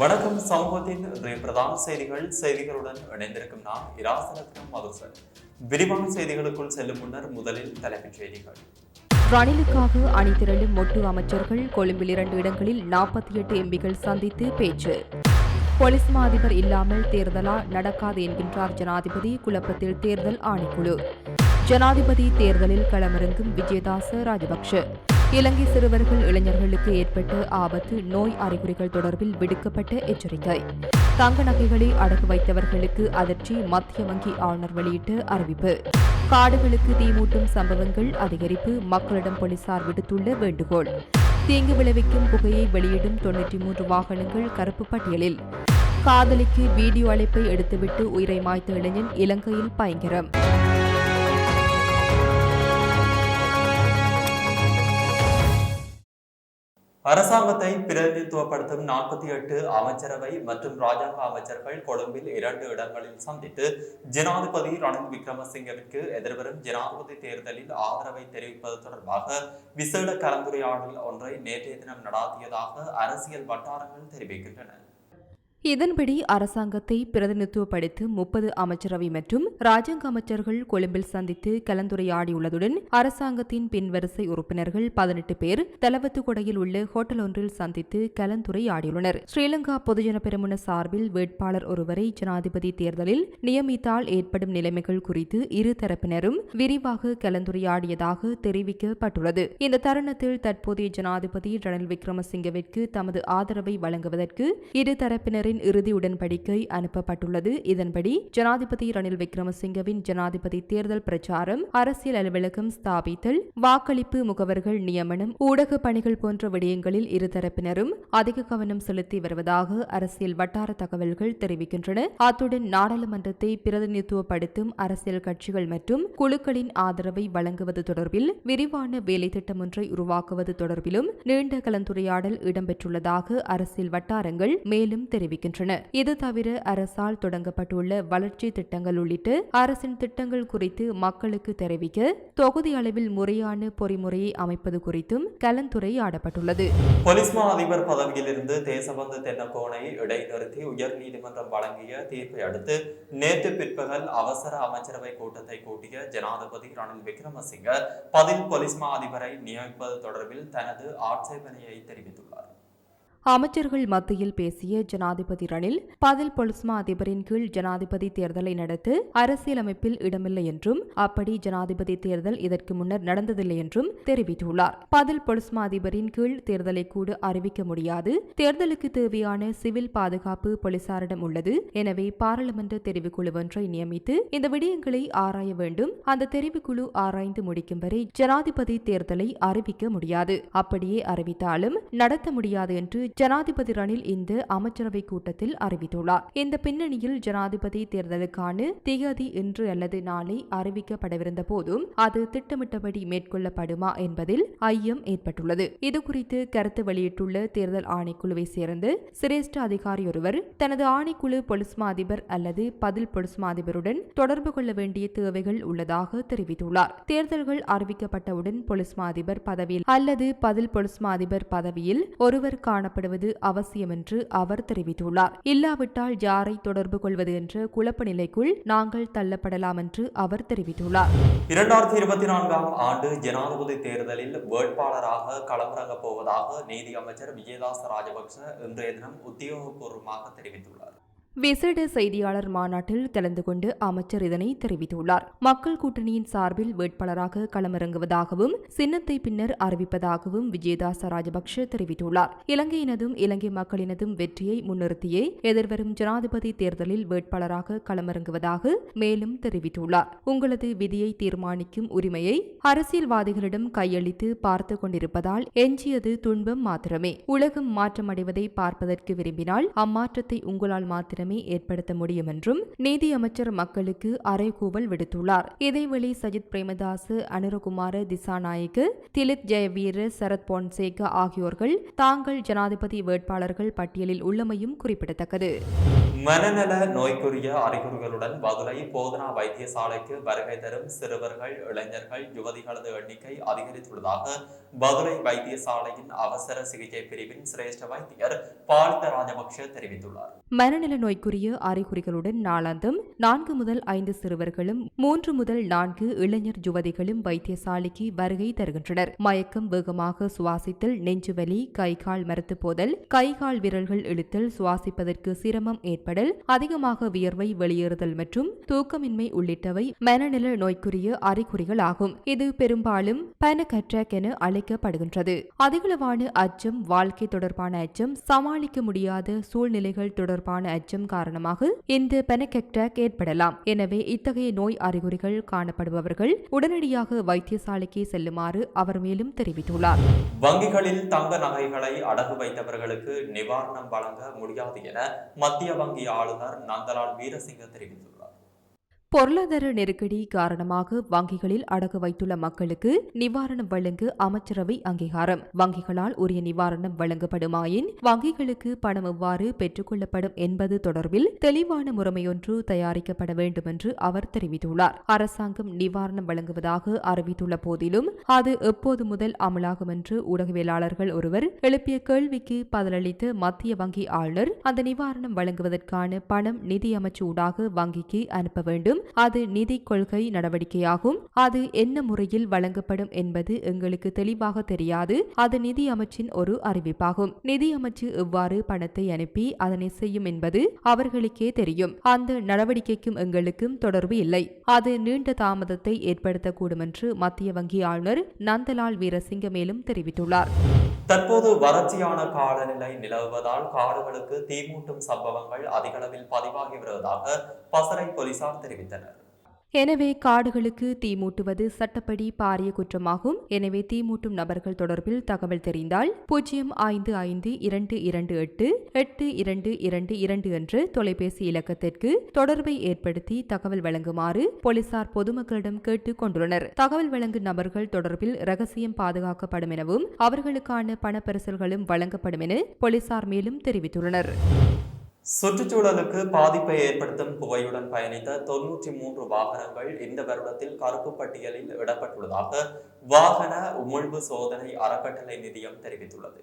வணக்கம் சமூகத்தின் இன்றைய பிரதான செய்திகள் செய்திகளுடன் இணைந்திருக்கும் நான் இராசரத்னம் மதுசன். விரிவான செய்திகளுக்குள் செல்லும் முன்னர் முதலில் தலைப்புச் செய்திகள். ரணிலுக்காக அணிதிரளும் மொட்டு அமைச்சர்கள் கொழும்பில் இரண்டு இடங்களில் நாற்பத்தி எட்டு எம்பிகள் சந்தித்து பேச்சு. போலீஸ் மா அதிபர் இல்லாமல் தேர்தலா நடக்காது என்கின்றார் ஜனாதிபதி குழப்பத்தில் தேர்தல் ஆணைக்குழு. ஜனாதிபதி தேர்தலில் களமிறங்கும் விஜயதாச ராஜபக்ஷ. இலங்கை சிறுவர்கள் இளைஞர்களுக்கு ஏற்பட்ட ஆபத்து நோய் அறிகுறிகள் தொடர்பில் விடுக்கப்பட்ட எச்சரிக்கை. தங்க நகைகளை அடகு வைத்தவர்களுக்கு அதிர்ச்சி மத்திய வங்கி ஆளுநர் வெளியிட்ட அறிவிப்பு. காடுகளுக்கு தீமூட்டும் சம்பவங்கள் அதிகரிப்பு மக்களிடம் போலீசார் விடுத்துள்ள வேண்டுகோள். தீங்கு விளைவிக்கும் புகையை வெளியிடும் தொன்னூற்றி மூன்று வாகனங்கள் கருப்பு பட்டியலில். காதலிக்கு வீடியோ அழைப்பை எடுத்துவிட்டு உயிரை மாய்த்த இளைஞன் இலங்கையில் பயங்கரம். அரசாங்கத்தை பிரதிநிதித்துவப்படுத்தும் நாற்பத்தி எட்டு அமைச்சரவை மற்றும் ராஜாங்க அமைச்சர்கள் கொழும்பில் இரண்டு இடங்களில் சந்தித்து ஜனாதிபதி ரணில் விக்ரமசிங்கவிற்கு எதிர்வரும் ஜனாதிபதி தேர்தலில் ஆதரவை தெரிவிப்பது தொடர்பாக விசேட கலந்துரையாடல் ஒன்றை நேற்றைய தினம் நடாத்தியதாக அரசியல் வட்டாரங்கள் தெரிவிக்கின்றன. இதன்படி அரசாங்கத்தை பிரதிநிதித்துவப்படுத்தும் முப்பது அமைச்சரவை மற்றும் ராஜாங்க அமைச்சர்கள் கொழும்பில் சந்தித்து கலந்துரையாடியுள்ளதுடன் அரசாங்கத்தின் பின்வரிசை உறுப்பினர்கள் பதினெட்டு பேர் தலவத்துக்கொடையில் உள்ள ஹோட்டல் ஒன்றில் சந்தித்து கலந்துரையாடியுள்ளனர். ஸ்ரீலங்கா பொதுஜன பெரமுன சார்பில் வேட்பாளர் ஒருவரை ஜனாதிபதி தேர்தலில் நியமித்தால் ஏற்படும் நிலைமைகள் குறித்து இரு தரப்பினரும் விரிவாக கலந்துரையாடியதாக தெரிவிக்கப்பட்டுள்ளது. இந்த தருணத்தில் தற்போதைய ஜனாதிபதி ரணில் விக்ரமசிங்கவிற்கு தமது ஆதரவை வழங்குவதற்கு இரு தரப்பினரின் இறுதி உடன்படிக்கை அனுப்பப்பட்டுள்ளது. இதன்படி ஜனாதிபதி ரணில் விக்ரமசிங்கவின் ஜனாதிபதி தேர்தல் பிரச்சாரம் அரசியல் அலுவலகம் ஸ்தாபித்தல் வாக்களிப்பு முகவர்கள் நியமனம் ஊடக பணிகள் போன்ற விடயங்களில் இருதரப்பினரும் அதிக கவனம் செலுத்தி வருவதாக அரசியல் வட்டார தகவல்கள் தெரிவிக்கின்றன. அத்துடன் நாடாளுமன்றத்தை பிரதிநிதித்துவப்படுத்தும் அரசியல் கட்சிகள் மற்றும் குழுக்களின் ஆதரவை வழங்குவது தொடர்பில் விரிவான வேலை திட்டம் ஒன்றை உருவாக்குவது தொடர்பிலும் நீண்ட கலந்துரையாடல் இடம்பெற்றுள்ளதாக அரசியல் வட்டாரங்கள் மேலும் தெரிவிக்கின்றன. இது தவிர அரசால் தொடங்கப்பட்டுள்ள வளர்ச்சி திட்டங்கள் உள்ளிட்ட அரசின் திட்டங்கள் குறித்து மக்களுக்கு தெரிவிக்க தொகுதி அளவில் முறையான பொறிமுறையை அமைப்பது குறித்தும் கலந்துரையாடப்பட்டுள்ளது. பொலிஸ்மா அதிபர் பதவியிலிருந்து தேசபந்து தென்னகோனை இடைநிறுத்தி உயர் நீதிமன்றம் வழங்கிய தீர்ப்பை அடுத்து நேற்று பிற்பகல் அவசர அமைச்சரவை கூட்டத்தை கூட்டிய ஜனாதிபதி ரணில் விக்ரமசிங்க பதில் பொலிஸ்மா மா அதிபரை நியமிப்பது தொடர்பில் தனது ஆட்சேபனையை தெரிவித்துள்ளார். அமைச்சர்கள் மத்தியில் பேசிய ஜனாதிபதி ரணில் பதில் பொலிஸ்மா அதிபரின் கீழ் ஜனாதிபதி தேர்தலை நடத்த அரசியலமைப்பில் இடமில்லை என்றும் அப்படி ஜனாதிபதி தேர்தல் இதற்கு முன்னர் நடந்ததில்லை என்றும் தெரிவித்துள்ளார். பதில் பொலிஸ்மா அதிபரின் கீழ் தேர்தலை கூட அறிவிக்க முடியாது. தேர்தலுக்கு தேவையான சிவில் பாதுகாப்பு போலீசாரிடம் உள்ளது. எனவே பாராளுமன்ற தெரிவுக்குழு ஒன்றை நியமித்து இந்த விடயங்களை ஆராய வேண்டும். அந்த தெரிவுக்குழு ஆராய்ந்து முடிக்கும் வரை ஜனாதிபதி தேர்தலை அறிவிக்க முடியாது. அப்படியே அறிவித்தாலும் நடத்த முடியாது என்று ஜனாதிபதி ரணில் இந்த அமைச்சரவை கூட்டத்தில் அறிவித்துள்ளார். இந்த பின்னணியில் ஜனாதிபதி தேர்தலுக்கான திகதி இன்று அல்லது நாளை அறிவிக்கப்படவிருந்த போதும் அது திட்டமிட்டபடி மேற்கொள்ளப்படுமா என்பதில் ஐயம் ஏற்பட்டுள்ளது. இதுகுறித்து கருத்து வெளியிட்டுள்ள தேர்தல் ஆணைக்குழுவை சேர்ந்து சிரேஷ்ட அதிகாரி ஒருவர் தனது ஆணைக்குழு பொலிஸ்மா அதிபர் அல்லது பதில் பொலிஸ்மா அதிபருடன் தொடர்பு கொள்ள வேண்டிய தேவைகள் உள்ளதாக தெரிவித்துள்ளார். தேர்தல்கள் அறிவிக்கப்பட்டவுடன் பொலிஸ்மா அதிபர் பதவியில் அல்லது பதில் பொலிஸ்மா அதிபர் பதவியில் ஒருவர் காணப்படுவது அவசியம் என்று அவர் தெரிவித்துள்ளார். இல்லாவிட்டால் யாரை தொடர்பு கொள்வது என்ற குழப்ப நிலைக்குள் நாங்கள் தள்ளப்படலாம் என்று அவர் தெரிவித்துள்ளார். இரண்டாயிரத்தி இருபத்தி நான்காம் ஆண்டு ஜனாதிபதி தேர்தலில் வேட்பாளராக களமிறங்கப் போவதாக நீதி அமைச்சர் விஜயதாஸ் ராஜபக்ச இன்றைய தினம் உத்தியோகபூர்வமாக தெரிவித்துள்ளார். விசேட செய்தியாளர் மாநாட்டில் கலந்து கொண்டு அமைச்சர் இதனை தெரிவித்துள்ளார். மக்கள் கூட்டணியின் சார்பில் வேட்பாளராக களமிறங்குவதாகவும் சின்னத்தை பின்னர் அறிவிப்பதாகவும் விஜயதாச ராஜபக்ஷ தெரிவித்துள்ளார். இலங்கையினதும் இலங்கை மக்களினதும் வெற்றியை முன்னிறுத்தியே எதிர்வரும் ஜனாதிபதி தேர்தலில் வேட்பாளராக களமிறங்குவதாக மேலும் தெரிவித்துள்ளார். உங்களது விதியை தீர்மானிக்கும் உரிமையை அரசியல்வாதிகளிடம் கையளித்து பார்த்து கொண்டிருப்பதால் எஞ்சியது துன்பம் மாத்திரமே. உலகம் மாற்றமடைவதை பார்ப்பதற்கு விரும்பினால் அம்மாற்றத்தை உங்களால் மாத்திரம் மாற்றமே ஏற்படுத்த முடியும் என்றும் நீதி அமைச்சர் மக்களுக்கு அறைகூவல் விடுத்துள்ளார். இதேவேளை சஜித் பிரேமதாஸ் அனுரகுமார திசாநாயக்கு திலித் ஜெயவீர சரத் பொன்சேகா ஆகியோர்கள் தாங்கள் ஜனாதிபதி வேட்பாளர்கள் பட்டியலில் உள்ளமையும் குறிப்பிடத்தக்கது. மனநல நோய்க்குரிய அறிகுறிகளுடன் மதுரை போதனா வைத்தியசாலைக்கு வருகை தரும் சிறுவர்கள் இளைஞர்கள் யுவதிகளது எண்ணிக்கை அதிகரித்துள்ளதாக மதுரை வைத்தியசாலையின் அவசர சிகிச்சை பிரிவின் சிரேஷ்ட வைத்தியர் பாலித ராஜபக்ஷ தெரிவித்துள்ளார். மனநல நோய்க்குரிய அறிகுறிகளுடன் நாளாந்தம். நான்கு முதல் ஐந்து சிறுவர்களும் மூன்று முதல் நான்கு இளைஞர் யுவதிகளும் வைத்தியசாலைக்கு வருகை தருகின்றனர். மயக்கம் வேகமாக சுவாசித்தல் நெஞ்சுவலி கை கால் மறுத்து போதல் கை கால் விரல்கள் இழுத்தல் சுவாசிப்பதற்கு சிரமம் ஏற்படல் அதிகமாக வியர்வை வெளியேறுதல் மற்றும் தூக்கமின்மை உள்ளிட்டவை மனநல நோய்க்குரிய அறிகுறிகள் ஆகும் இது பெரும்பாலும் பேனிக் அட்டாக் என அழைக்கப்படுகின்றது. அதிகளவான அச்சம் வாழ்க்கை தொடர்பான அச்சம் சமாளிக்க முடியாத சூழ்நிலைகள் தொடர்பான அச்சம் காரணமாக இந்த பேனிக் அட்டாக் ஏற்படலாம். எனவே இத்தகைய நோய் அறிகுறிகள் காணப்படுபவர்கள் உடனடியாக வைத்தியசாலைக்கு செல்லுமாறு அவர் மேலும் தெரிவித்துள்ளார். வங்கிகளில் தங்க நகைகளை அடகு வைத்தவர்களுக்கு நிவாரணம் வழங்க முடியாது என மத்திய வங்கி ஆளுநர் நந்தலால் வீரசிங்க தெரிவித்துள்ளார். பொருளாதார நெருக்கடி காரணமாக வங்கிகளில் அடகு வைத்துள்ள மக்களுக்கு நிவாரணம் வழங்க அமைச்சரவை அங்கீகாரம். வங்கிகளால் உரிய நிவாரணம் வழங்கப்படுமாயின் வங்கிகளுக்கு பணம் எவ்வாறு பெற்றுக்கொள்ளப்படும் என்பது தொடர்பில் தெளிவான முறைமையொன்று தயாரிக்கப்பட வேண்டும் என்று அவர் தெரிவித்துள்ளார். அரசாங்கம் நிவாரணம் வழங்குவதாக அறிவித்துள்ள போதிலும் அது எப்போது முதல் அமலாகும் என்று ஊடகவியலாளர்கள் ஒருவர் எழுப்பிய கேள்விக்கு பதிலளித்த மத்திய வங்கி ஆளுநர் அந்த நிவாரணம் வழங்குவதற்கான பணம் நிதி அமைச்சு ஊடாக வங்கிக்கு அனுப்ப வேண்டும் அது நிதி கொள்கை நடவடிக்கையாகும். அது என்ன முறையில் வழங்கப்படும் என்பது எங்களுக்கு தெளிவாக தெரியாது. அது நிதி அமைச்சின் ஒரு அறிவிப்பாகும். நிதி அமைச்சு எவ்வாறு பணத்தை அனுப்பி அதனை செய்யும் என்பது அவர்களுக்கே தெரியும். அந்த நடவடிக்கைக்கும் எங்களுக்கும் தொடர்பு இல்லை. அது நீண்ட தாமதத்தை ஏற்படுத்தக்கூடும் என்று மத்திய வங்கி ஆளுநர் நந்தலால் வீரசிங்க மேலும் தெரிவித்துள்ளார். தற்போது வறட்சியான காலநிலை நிலவுவதால் காடுகளுக்கு தீமூட்டும் சம்பவங்கள் அதிகளவில் பதிவாகி வருவதாக பசறை போலீசார் தெரிவித்தனர் எனவே காடுகளுக்கு தீ மூட்டுவது சட்டப்படி பாரிய குற்றமாகும். எனவே தீ மூட்டும் நபர்கள் தொடர்பில் தகவல் தெரிந்தால் பூஜ்ஜியம் ஐந்து ஐந்து இரண்டு இரண்டு எட்டு எட்டு இரண்டு இரண்டு இரண்டு என்ற தொலைபேசி இலக்கத்திற்கு தொடர்பை ஏற்படுத்தி தகவல் வழங்குமாறு போலீசார் பொதுமக்களிடம் கேட்டுக் கொண்டுள்ளனர். தகவல் வழங்கும் நபர்கள் தொடர்பில் ரகசியம் பாதுகாக்கப்படும் எனவும் அவர்களுக்கான பணப்பரிசல்களும் வழங்கப்படும் என போலீசார் மேலும் தெரிவித்துள்ளனர். சுற்றுச்சூழலுக்கு பாதிப்பை ஏற்படுத்தும் புகையுடன் பயணித்த தொன்னூற்றி மூன்று வாகனங்கள் இந்த வருடத்தில் கருப்பு பட்டியலில் இடப்பட்டுள்ளதாக வாகன உமிழ்வு சோதனை அறக்கட்டளை நிதியம் தெரிவித்துள்ளது.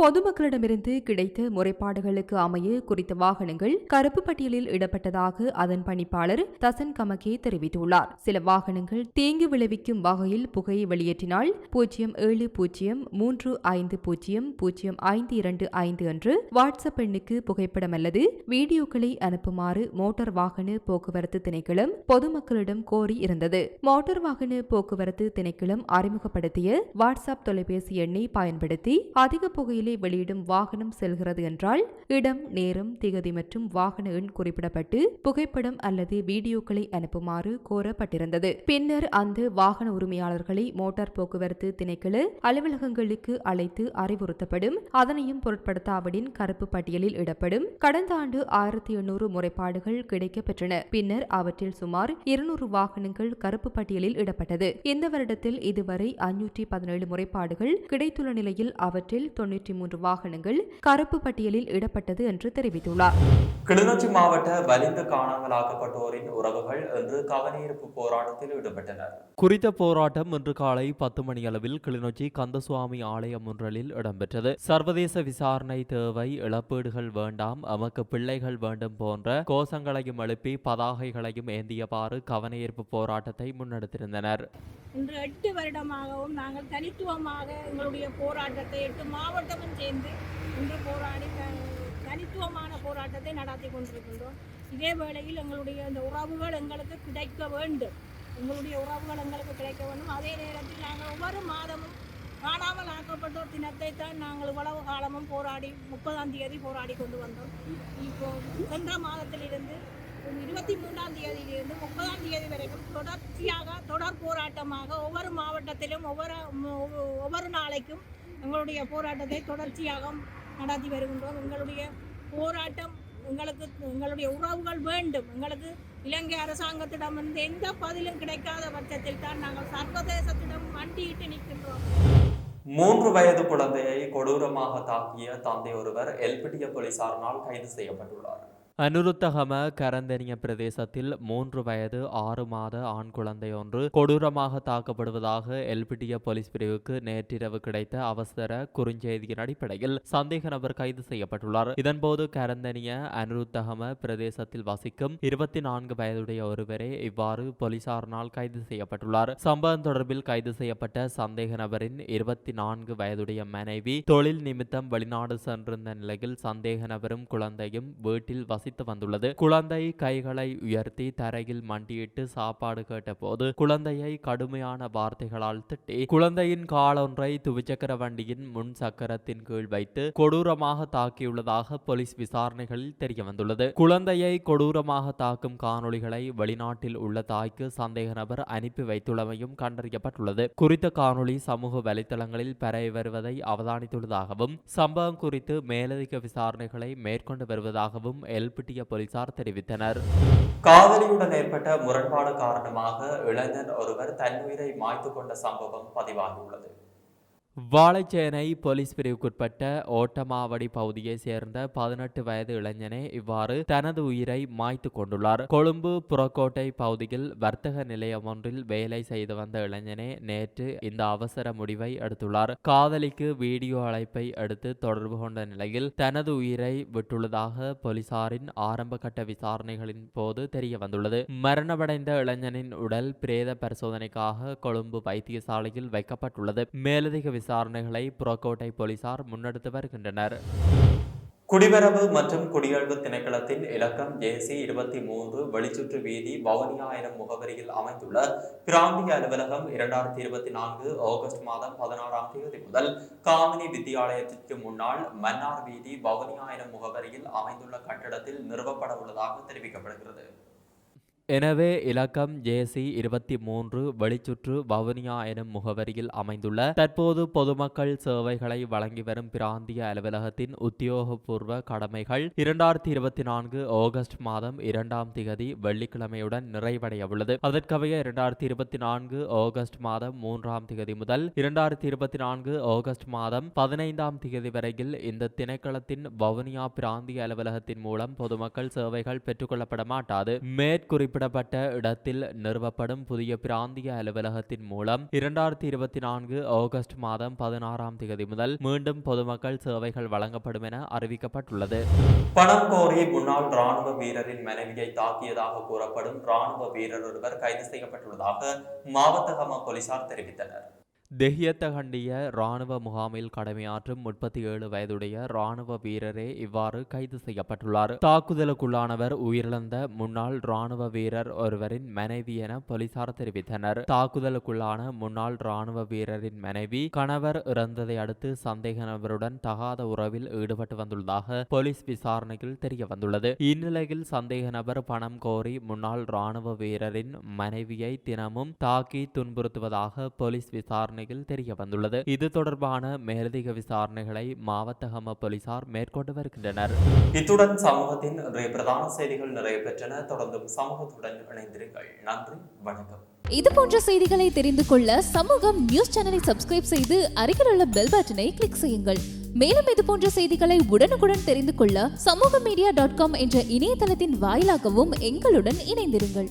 பொதுமக்களிடமிருந்து கிடைத்த முறைப்பாடுகளுக்கு அமைய குறித்த வாகனங்கள் கருப்பு பட்டியலில் இடப்பட்டதாக அதன் பணிப்பாளர் தசன் கமகே தெரிவித்துள்ளார். சில வாகனங்கள் தீங்கு விளைவிக்கும் வகையில் புகையை வெளியேற்றினால் பூஜ்ஜியம் ஏழு பூஜ்ஜியம் மூன்று ஐந்து பூஜ்ஜியம் பூஜ்ஜியம் ஐந்து இரண்டு ஐந்து என்று வாட்ஸ்அப் எண்ணுக்கு புகைப்படம் அல்லது வீடியோக்களை அனுப்புமாறு மோட்டார் வாகன போக்குவரத்து திணைக்களம் பொதுமக்களிடம் கோரி இருந்தது. மோட்டார் வாகன போக்குவரத்து திணைக்களம் அறிமுகப்படுத்திய வாட்ஸ்அப் தொலைபேசி எண்ணை பயன்படுத்தி அதிக புகையில் வெளியிடும் வாகனம் செல்கிறது என்றால் இடம் நேரம் திகதி மற்றும் வாகன எண் குறிப்பிடப்பட்டு புகைப்படம் அல்லது வீடியோக்களை அனுப்புமாறு கோரப்பட்டிருந்தது. பின்னர் அந்த வாகன உரிமையாளர்களை மோட்டார் போக்குவரத்து திணைக்கள அலுவலகங்களுக்கு அழைத்து அறிவுறுத்தப்படும் அதனையும் பொருட்படுத்தாவிடின் கருப்பு பட்டியலில் இடப்படும் கடந்த ஆண்டு ஆயிரத்தி எண்ணூறு முறைப்பாடுகள் கிடைக்கப்பெற்றன. பின்னர் அவற்றில் சுமார் இருநூறு வாகனங்கள் கருப்பு பட்டியலில் இடப்பட்டது. இந்த வருடத்தில் இதுவரை ஐநூற்றி பதினேழு முறைப்பாடுகள் கிடைத்துள்ள நிலையில் அவற்றில் தொன்னூற்றி மூன்று வாகனங்கள் கருப்பு பட்டியலில் இடப்பட்டது என்று தெரிவித்துள்ளார். கிளிநொச்சி மாவட்ட வலிந்து காணாமலாக்கப்பட்டோரின் உறவுகள் இன்று கவனஈர்ப்பு போராட்டத்தில் ஈடுபட்டனர். குறித்த போராட்டம் இன்று காலை பத்து மணியளவில் கிளிநொச்சி கந்தசுவாமி ஆலயம் ஒன்றலில் இடம்பெற்றது. சர்வதேச விசாரணை தேவை இழப்பீடுகள் வேண்டாம் எமக்கு பிள்ளைகள் வேண்டும் போன்ற கோஷங்களையும் எழுப்பி பதாகைகளையும் ஏந்தியவாறு கவனஈர்ப்பு போராட்டத்தை முன்னெடுத்திருந்தனர். இன்று எட்டு வருடமாகவும் நாங்கள் தனித்துவமாக எங்களுடைய போராட்டத்தை எட்டு மாவட்டமும் சேர்ந்து இன்று போராடி தனித்துவமான போராட்டத்தை நடத்தி கொண்டிருக்கின்றோம். இதே வேளையில் எங்களுடைய இந்த உறவுகள் எங்களுக்கு கிடைக்க வேண்டும். எங்களுடைய உறவுகள் எங்களுக்கு கிடைக்க வேண்டும். அதே நேரத்தில் நாங்கள் ஒவ்வொரு மாதமும் காணாமல் ஆக்கப்பட்டோர் தினத்தை தான் நாங்கள் இவ்வளவு காலமும் போராடி முப்பதாம் தேதி போராடி கொண்டு வந்தோம். இப்போ சென்ற மாதத்திலிருந்து இருபத்தி மூன்றாம் தேதியிலிருந்து முப்பதாம் தேதி வரைக்கும் தொடர்ச்சியாக தொடர் போராட்டமாக ஒவ்வொரு மாவட்டத்திலும் ஒவ்வொரு- ஒவ்வொரு நாளைக்கும் எங்களுடைய போராட்டத்தை தொடர்ச்சியாக நடத்தி வருகின்றோம். எங்களுடைய போராட்டம் எங்களுக்கு எங்களுடைய உறவுகள் வேண்டும். எங்களுக்கு இலங்கை அரசாங்கத்திடம் வந்து எந்த பதிலும் கிடைக்காத பட்சத்தில் தான் நாங்கள் சர்வதேசத்திடம் மண்டியிட்டு நிற்கின்றோம். மூன்று வயது குழந்தையை கொடூரமாக தாக்கிய தந்தை ஒருவர் எல்பிட்டிய போலீசாரினால் கைது செய்யப்பட்டுள்ளார். அனுருத்தகம கரந்தனிய பிரதேசத்தில் மூன்று வயது ஆறு மாத ஆண் குழந்தை ஒன்று கொடூரமாக தாக்கப்படுவதாக எல்பிடிய போலீஸ் பிரிவுக்கு நேற்றிரவு கிடைத்த அவசர குறுஞ்செய்தியின் அடிப்படையில் சந்தேக நபர் கைது செய்யப்பட்டுள்ளார். இதன்போது கரந்தனிய அனுருத்தகம பிரதேசத்தில் வசிக்கும் இருபத்தி நான்கு வயதுடைய ஒருவரே இவ்வாறு போலீசாரினால் கைது செய்யப்பட்டுள்ளார். சம்பவம் தொடர்பில் கைது செய்யப்பட்ட சந்தேக நபரின் இருபத்தி நான்கு வயதுடைய மனைவி தொழில் நிமித்தம் வெளிநாடு சென்றிருந்த நிலையில் சந்தேக நபரும் குழந்தையும் வீட்டில் வாசித்து வந்துள்ளது. குழந்தை கைகளை உயர்த்தி தரையில் மண்டியிட்டு சாப்பாடு கேட்டபோது குழந்தையை கடுமையான வார்த்தைகளால் திட்டி குழந்தையின் காலொன்றை துவிச்சக்கர வண்டியின் முன் சக்கரத்தின் கீழ் வைத்து கொடூரமாக தாக்கியுள்ளதாக போலீஸ் விசாரணைகளில் தெரிய வந்துள்ளது குழந்தையை கொடூரமாக தாக்கும் காணொளிகளை வெளிநாட்டில் உள்ள தாய்க்கு சந்தேக நபர் அனுப்பி வைத்துள்ளமையும் கண்டறியப்பட்டுள்ளது. குறித்த காணொளி சமூக வலைதளங்களில் பரவி வருவதை அவதானித்துள்ளதாகவும் சம்பவம் குறித்து மேலதிக விசாரணைகளை மேற்கொண்டு வருவதாகவும் எல்பிட்டிய போலீசார் தெரிவித்தனர். காதலியுடன் ஏற்பட்ட முரண்பாடு காரணமாக இளைஞர் ஒருவர் தன்னுயிரை மாய்த்து கொண்ட சம்பவம் பதிவாகியுள்ளது. வாழைச்சேனை போலீஸ் பிரிவுக்குட்பட்ட ஓட்டமாவடி பகுதியை சேர்ந்த பதினெட்டு வயது இளைஞனே இவ்வாறு தனது உயிரை மாய்த்து கொண்டுள்ளார். கொழும்பு புறக்கோட்டை பகுதியில் வர்த்தக நிலையம் ஒன்றில் வேலை செய்து வந்த இளைஞனே நேற்று இந்த அவசர முடிவை எடுத்துள்ளார். காதலிக்கு வீடியோ அழைப்பை எடுத்து தொடர்பு கொண்ட நிலையில் தனது உயிரை விட்டுள்ளதாக போலீசாரின் ஆரம்ப கட்ட விசாரணைகளின் போது தெரிய வந்துள்ளது மரணமடைந்த இளைஞனின் உடல் பிரேத பரிசோதனைக்காக கொழும்பு வைத்தியசாலையில் வைக்கப்பட்டுள்ளது. மேலதிக விசாரணைகளை புறக்கோட்டை போலீசார் முன்னெடுத்து வருகின்றனர். குடிவரவு மற்றும் குடியேழ்வு திணைக்களத்தின் இலக்கம் ஏசி இருபத்தி மூன்று வெளிச்சுற்று வீதி வவுனியாயிரம் முகவரியில் அமைந்துள்ள பிராந்திய அலுவலகம் இரண்டாயிரத்தி இருபத்தி நான்கு ஆகஸ்ட் மாதம் பதினாறாம் தேதி முதல் காமினி வித்தியாலயத்திற்கு முன்னால் மன்னார் வீதி வவுனியாயிரம் முகவரியில் அமைந்துள்ள கட்டடத்தில் நிறுவப்பட உள்ளதாக தெரிவிக்கப்படுகிறது. எனவே இலக்கம் ஜேசி இருபத்தி மூன்று வெளிச்சுற்று வவுனியா எனும் முகவரியில் அமைந்துள்ள தற்போது பொதுமக்கள் சேவைகளை வழங்கி வரும் பிராந்திய அலுவலகத்தின் உத்தியோகபூர்வ கடமைகள் இரண்டாயிரத்தி இருபத்தி நான்கு ஆகஸ்ட் மாதம் இரண்டாம் திகதி வெள்ளிக்கிழமையுடன் நிறைவடைய உள்ளது அதற்கவைய இரண்டாயிரத்தி இருபத்தி நான்கு ஆகஸ்ட் மாதம் மூன்றாம் திகதி முதல் இரண்டாயிரத்தி இருபத்தி நான்கு ஆகஸ்ட் மாதம் பதினைந்தாம் திகதி வரையில் இந்த திணைக்களத்தின் வவுனியா பிராந்திய அலுவலகத்தின் மூலம் பொதுமக்கள் சேவைகள் பெற்றுக்கொள்ளப்பட மாட்டாது மேற்குறிப்பிட்ட குறிப்பிடப்பட்ட இடத்தில் நிறுவப்படும் புதிய பிராந்திய அலுவலகத்தின் மூலம் இரண்டாயிரத்தி இருபத்தி நான்கு ஆகஸ்ட் மாதம் பதினாறாம் தேதி முதல் மீண்டும் பொதுமக்கள் சேவைகள் வழங்கப்படும் என அறிவிக்கப்பட்டுள்ளது. பணம் கோரி முன்னாள் ராணுவ வீரரின் மனைவியை தாக்கியதாக கூறப்படும் ராணுவ வீரர் ஒருவர் கைது செய்யப்பட்டுள்ளதாக மாவட்டகம போலீசார் தெரிவித்தனர். தெஹியத்தகண்டிய இராணுவ முகாமில் கடமையாற்றும் முப்பத்தி ஏழு வயதுடைய இராணுவ வீரரே இவ்வாறு கைது செய்யப்பட்டுள்ளார். தாக்குதலுக்குள்ளானவர் உயிரிழந்த முன்னாள் இராணுவ வீரர் ஒருவரின் மனைவி என போலீசார் தெரிவித்தனர். தாக்குதலுக்குள்ளான முன்னாள் இராணுவ வீரரின் மனைவி கணவர் இறந்ததை அடுத்து சந்தேக நபருடன் தகாத உறவில் ஈடுபட்டு வந்துள்ளதாக போலீஸ் விசாரணையில் தெரிய வந்துள்ளது இந்நிலையில் சந்தேக நபர் பணம் கோரி முன்னாள் இராணுவ வீரரின் மனைவியை தினமும் தாக்கி துன்புறுத்துவதாக போலீஸ் விசாரணை விசாரணையில் தெரிய வந்துள்ளது. இது தொடர்பான மேலதிக விசாரணைகளை மாவட்டகம போலீசார் மேற்கொண்டு வருகின்றனர். இத்துடன் சமூகத்தின் இன்றைய பிரதான செய்திகள் நிறைவு பெற்றன. தொடர்ந்தும் சமூகத்துடன் இணைந்திருங்கள். நன்றி. வணக்கம். இது போன்ற செய்திகளை தெரிந்து கொள்ள சமூகம் நியூஸ் சேனலை சப்ஸ்கிரைப் செய்து அருகில் உள்ள பெல் பட்டனை கிளிக் செய்யுங்கள். மேலும் இது போன்ற செய்திகளை உடனுக்குடன் தெரிந்து கொள்ள சமூக மீடியா டாட் காம் என்ற இணையதளத்தின் வாயிலாகவும் எங்களுடன் இணைந்திருங்கள்.